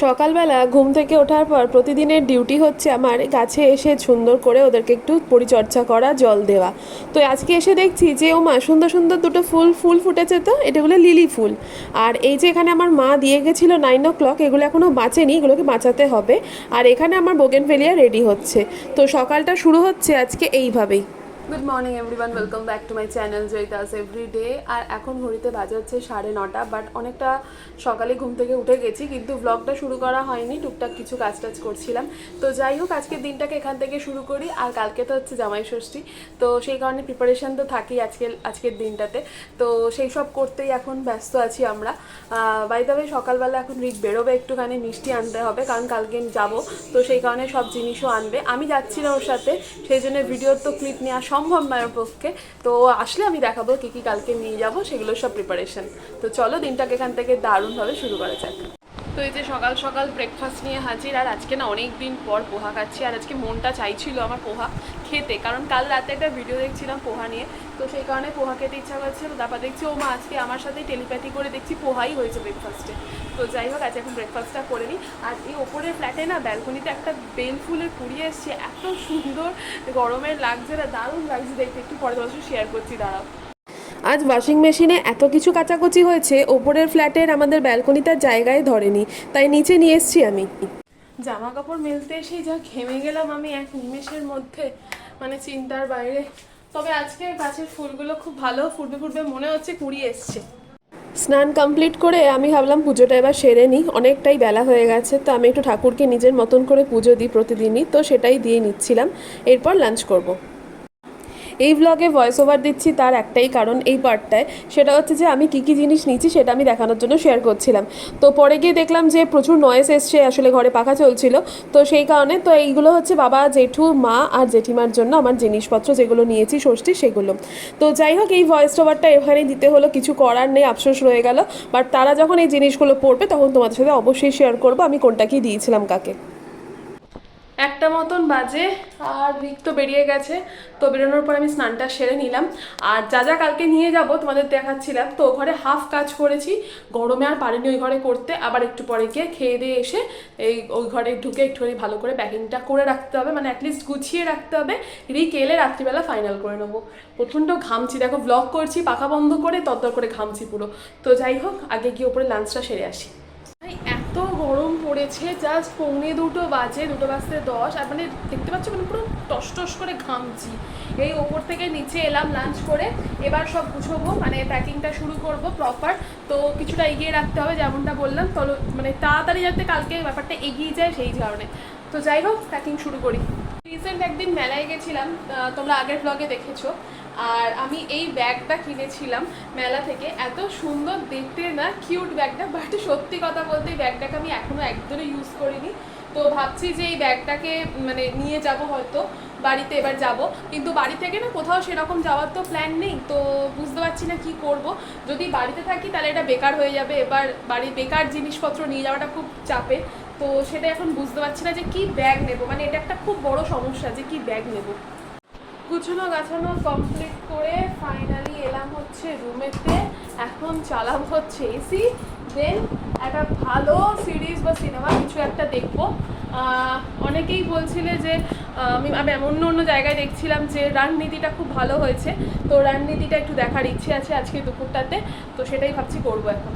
সকালবেলা ঘুম থেকে ওঠার পর প্রতিদিনের ডিউটি হচ্ছে আমার গাছে এসে সুন্দর করে ওদেরকে একটু পরিচর্যা করা, জল দেওয়া। তো আজকে এসে দেখছি যে, ও মা, সুন্দর সুন্দর দুটো ফুল ফুল ফুটেছে তো? এটাগুলো লিলি ফুল। আর এই যে এখানে আমার মা দিয়ে গেছিল নাইন ও ক্লক এগুলো এখনও বাঁচেনি, এগুলোকে বাঁচাতে হবে। আর এখানে আমার বোগেন ফেলিয়া রেডি হচ্ছে। তো সকালটা শুরু হচ্ছে আজকে এইভাবেই। Good morning everyone welcome back to my channel Joyita's every day আর এখন ঘড়িতে বাজে হচ্ছে সাড়ে নটা বাট অনেকটা সকালে ঘুম থেকে উঠে গেছি, কিন্তু ব্লগটা শুরু করা হয়নি। টুকটাক কিছু কাজ টাজ করছিলাম। তো যাই হোক, আজকের দিনটাকে এখান থেকে শুরু করি। আর কালকে তো হচ্ছে জামাই ষষ্ঠী। তো সেই কারণে প্রিপারেশন তো থাকেই আজকে, আজকের দিনটাতে। তো সেই সব করতেই এখন ব্যস্ত আছি আমরা। দ্য সকালবেলা এখন রিক বেরোবে, একটুখানি মিষ্টি আনতে হবে, কারণ কালকে যাব। তো সেই কারণে সব জিনিসও আনবে। আমি যাচ্ছি না ওর সাথে, সেই জন্য ভিডিওর তো ক্লিপ নেওয়া সম্ভব নয় ওর পক্ষে। তো আসলে আমি দেখাবো কি কি কালকে নিয়ে যাব সেগুলোর সব প্রিপারেশন তো চলো দিনটাকে এখান থেকে দারুণভাবে শুরু করা যাক। তো এই যে সকাল সকাল ব্রেকফাস্ট নিয়ে হাজির, আর আজকে না অনেক দিন পর পোহা খাচ্ছি, আর আজকে মনটা চাইছিল আমার পোহা খেতে, কারণ কাল রাতে একটা ভিডিও দেখছিলাম পোহা নিয়ে, তো সেই কারণে পোহা খেতে ইচ্ছা করছিল তারপর দেখছি ও মা আজকে আমার সাথে টেলিপ্যাথি করে দেখছি পোহাই হয়েছে ব্রেকফাস্টে তো যাই হোক, আজ এখন ব্রেকফাস্টটা করে নিই। আর এই ওপরের ফ্ল্যাটে না ব্যালকনিতে একটা বেল ফুলের কুড়িয়ে এসছে, এত সুন্দর, গরমের লাগছে না, দারুণ লাগছে দেখতে। একটু পরে তোমার শেয়ার করছি, দাঁড়াও। আজ ওয়াশিং মেশিনে এত কিছু কাচাকুচি হয়েছে ওপরের ফ্ল্যাটের আমাদের ব্যালকনিটার জায়গায় ধরেনি। তাই নিচে নিয়ে এসেছি আমি। জামা কাপড় মেলতে এসেই যা ঘেমে গেলাম আমি এক নিমেষের মধ্যে মানে চিন্তার বাইরে। তবে আজকে গাছের ফুলগুলো খুব ভালো ফুটবে ফুটবে মনে হচ্ছে কুড়ি এসছে। স্নান কমপ্লিট করে আমি ভাবলাম পুজোটা এবার সেরে নিই। অনেকটাই বেলা হয়ে গেছে তো আমি একটু ঠাকুরকে নিজের মতন করে পুজো দিই প্রতিদিনই তো সেটাই দিয়ে নিচ্ছিলাম। এরপর লাঞ্চ করব। এই ব্লগে ভয়েস ওভার দিচ্ছি তার একটাই কারণ এই পার্টটায় সেটা হচ্ছে যে আমি কী কী জিনিস নিচ্ছি সেটা আমি দেখানোর জন্য শেয়ার করছিলাম। তো পরে গিয়ে দেখলাম যে প্রচুর নয়েস এসছে, আসলে ঘরে পাখা চলছিল। তো সেই কারণে তো এইগুলো হচ্ছে বাবা, জেঠু, মা আর জেঠিমার জন্য আমার জিনিসপত্র যেগুলো নিয়েছি, ষষ্ঠী, সেগুলো। তো যাই হোক, এই ভয়েস ওভারটা এখানেই দিতে হলো, কিছু করার নেই, আফসোস রয়ে গেল। বাট তারা যখন এই জিনিসগুলো পড়বে, তখন তোমাদের সাথে অবশ্যই শেয়ার করব, আমি কোনটা কি দিয়েছিলাম, কাকে। একটা মতন বাজে আর রিক তো বেরিয়ে গেছে। তো বেরোনোর পর আমি স্নানটা সেরে নিলাম। আর যা যা কালকে নিয়ে যাব তোমাদের দেখাচ্ছিলাম। তো ঘরে হাফ কাজ করেছি। গরমে আর পারিনি ওই ঘরে করতে। আবার একটু পরে গিয়ে খেয়ে দিয়ে এসে এই ওই ঘরে ঢুকে একটুখানি ভালো করে প্যাকিংটা করে রাখতে হবে। মানে অ্যাটলিস্ট গুছিয়ে রাখতে হবে। রিক এলে রাত্রিবেলা ফাইনাল করে নেব। প্রথমটা ঘামছি। দেখো ব্লগ করছি, পাখা বন্ধ করে তদ্দর করে ঘামছি পুরো। তো যাই হোক, আগে গিয়ে ওপরে লাঞ্চটা সেরে আসি। এত গরম পড়েছে জাস্ট পৌনে দুটো বাজে, দুটো বাজতে দশ, আর মানে দেখতে পাচ্ছ মানে পুরো টস টস করে ঘামছি। এই ওপর থেকে নিচে এলাম লাঞ্চ করে, এবার সব গুছোবো মানে প্যাকিংটা শুরু করব প্রপার তো কিছুটা এগিয়ে রাখতে হবে, যেমনটা বললাম, তলো মানে তাড়াতাড়ি যাতে কালকে ব্যাপারটা এগিয়ে যায় সেই কারণে তো যাই হোক প্যাকিং শুরু করি। রিসেন্ট একদিন মেলায় গেছিলাম তোমরা আগের ব্লগে দেখেছ। আর আমি এই ব্যাগটা কিনেছিলাম মেলা থেকে। এত সুন্দর দেখতে না কিউট ব্যাগটা বাট সত্যি কথা বলতে এই ব্যাগটাকে আমি এখনও একদমই ইউজ করিনি। তো ভাবছি যে এই ব্যাগটাকে মানে নিয়ে যাব হয়তো, বাড়িতে এবার যাব। কিন্তু বাড়ি থেকে না কোথাও সেরকম যাওয়ার তো প্ল্যান নেই, তো বুঝতে পারছি না কি করব। যদি বাড়িতে থাকি তাহলে এটা বেকার হয়ে যাবে। এবার বাড়ি বেকার জিনিসপত্র নিয়ে যাওয়াটা খুব চাপে। তো সেটা এখন বুঝতে পারছি না যে কি ব্যাগ নেব? মানে এটা একটা খুব বড় সমস্যা যে কি ব্যাগ নেব? গুছানো গাছানো কমপ্লিট করে ফাইনালি এলাম হচ্ছে রুমেতে এখন চালাম হচ্ছে এসি দেন একটা ভালো সিরিজ বা সিনেমা কিছু একটা দেখব। অনেকেই বলছিলে যে আমি আমি অন্য অন্য জায়গায় দেখছিলাম যে রাজনীতিটা খুব ভালো হয়েছে। তো রাজনীতিটা একটু দেখার ইচ্ছে আছে আজকে দুপুরটাতে। তো সেটাই ভাবছি করব এখন।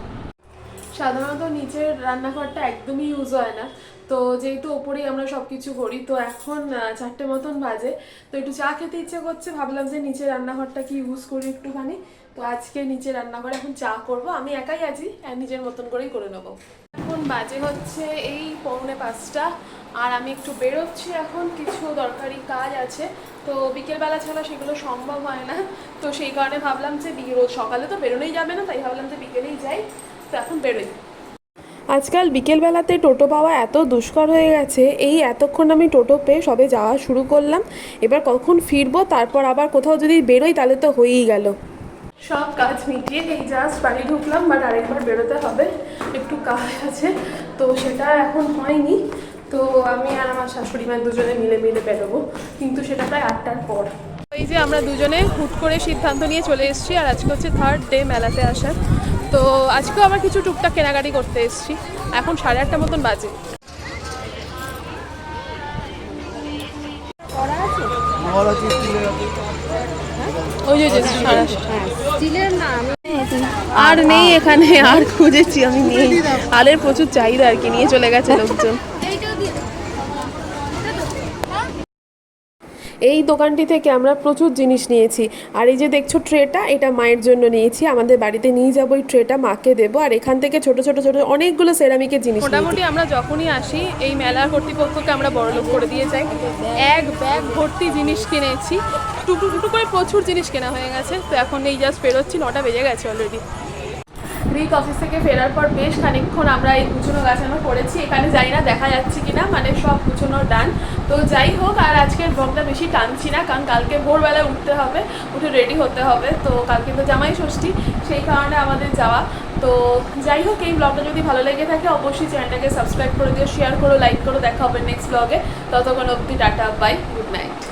সাধারণত নিচের রান্নাঘরটা একদমই ইউজ হয় না। তো যেহেতু ওপরেই আমরা সব কিছু করি, তো এখন চারটে মতন বাজে। তো একটু চা খেতে ইচ্ছে করছে, ভাবলাম যে নিচের রান্নাঘরটা কি ইউজ করি একটুখানি। তো আজকে নিচে রান্নাঘরে এখন চা করব। আমি একাই আছি নিজের মতন করেই করে নেব। এখন বাজে হচ্ছে এই পৌনে পাঁচটা, আর আমি একটু বেরোচ্ছি এখন, কিছু দরকারি কাজ আছে। তো বিকেলবেলা ছাড়া সেগুলো সম্ভব হয় না। তো সেই কারণে ভাবলাম যে রোজ সকালে তো বেরোনোই যাবে না, তাই ভাবলাম যে বিকেলেই যাই। তো এখন বেরোই। আজকাল বিকেলবেলাতে টোটো পাওয়া এত দুষ্কর হয়ে গেছে এই এতক্ষণ আমি টোটো পেয়ে সবে যাওয়া শুরু করলাম। এবার কখন ফিরবো তারপর আবার কোথাও যদি বেরোই তাহলে তো হয়েই গেল। সব কাজ মিটিয়ে এই জাস্ট বাড়ি ঢুকলাম বাট আরেকবার বেরোতে হবে একটু কাজ আছে তো সেটা এখন হয়নি। তো আমি আর আমার শাশুড়ি মা দুজনে মিলে মিলে বেরোবো কিন্তু সেটা প্রায় আটটার পর। এই যে আমরা দুজনে হুট করে সিদ্ধান্ত নিয়ে চলে এসেছি আর আজকে হচ্ছে থার্ড ডে মেলাতে আসার। তো আজকেও আমার কিছু টুকটাক কেনাকাটি করতে এসেছি। এখন সাড়ে আটটা মতন বাজে। আর নেই এখানে, আর খুঁজেছি, আমি নেই। আলের প্রচুর চাহিদা আর কি, নিয়ে চলে গেছে লোকজন এইটাও দিয়ে দাও। এই দোকানটি থেকে আমরা প্রচুর জিনিস নিয়েছি। আর এই যে দেখছ ট্রেটা, এটা মায়ের জন্য নিয়েছি। আমাদের বাড়িতে নিয়ে যাব এই ট্রেটা, মাকে দেবো। আর এখান থেকে ছোট ছোট ছোট অনেকগুলো সেরামিকের জিনিস মোটামুটি আমরা যখনই আসি, এই মেলার কর্তৃপক্ষকে আমরা বড়লোক করে দিয়ে যাই। এক ব্যাগ ভর্তি জিনিস কিনেছি। টুকু টুকু করে প্রচুর জিনিস কেনা হয়ে গেছে। তো এখন এই জাস্ট বেরোচ্ছি নটা বেজে গেছে অলরেডি রিক অফিস থেকে ফেরার পর বেশ খানিকক্ষণ আমরা এই গুছানো গাছানো করেছি। এখানে যাই না দেখা যাচ্ছে কিনা মানে সব গুছানো ডান তো যাই হোক, আর আজকের ব্লগটা বেশি টানছি না, কারণ কালকে ভোরবেলায় উঠতে হবে, উঠে রেডি হতে হবে। তো কালকে তো জামাই ষষ্ঠী, সেই কারণে আমাদের যাওয়া। তো যাই হোক, এই ব্লগটা যদি ভালো লেগে থাকে, অবশ্যই চ্যানেলটাকে সাবস্ক্রাইব করে দিও শেয়ার করো লাইক করো, দেখা হবে নেক্সট ব্লগে ততক্ষণ অবধি টাটা বাই গুড নাইট